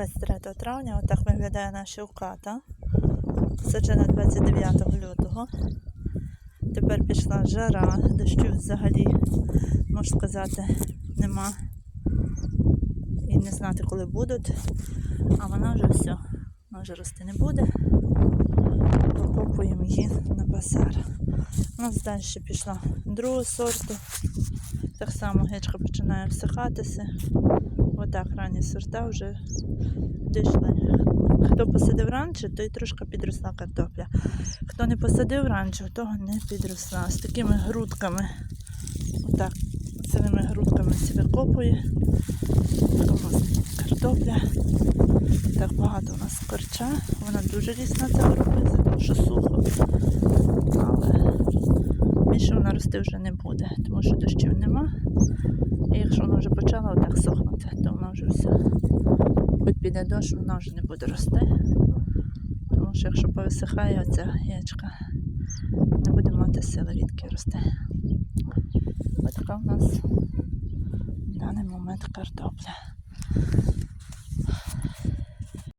23 травня отак виглядає наша уката. Саджена 29 лютого. Тепер пішла жара, дощу взагалі, можна сказати, нема. І не знати, коли будуть. А вона вже все, вона вже рости не буде. Прокопуємо її на базар. У нас далі пішла другого сорту. Так само гечка починає всихатися. Отак ранні сорта вже дійшли. Хто посадив раніше, той трошки підросла картопля. Хто не посадив раніше, того не підросла. З такими грудками. Отак, цими грудками у нас картопля. Так багато у нас корча. Вона дуже рісна цього року, тому що сухо. Але більше вона рости вже не буде, тому що дощів нема. Вже почала отак сохнути, то вона вже все. Хоч піде дощ, вона вже не буде рости. Тому що якщо повисихає оця ячка, не буде мати сили рідки рости. Ось така у нас в даний момент картопля.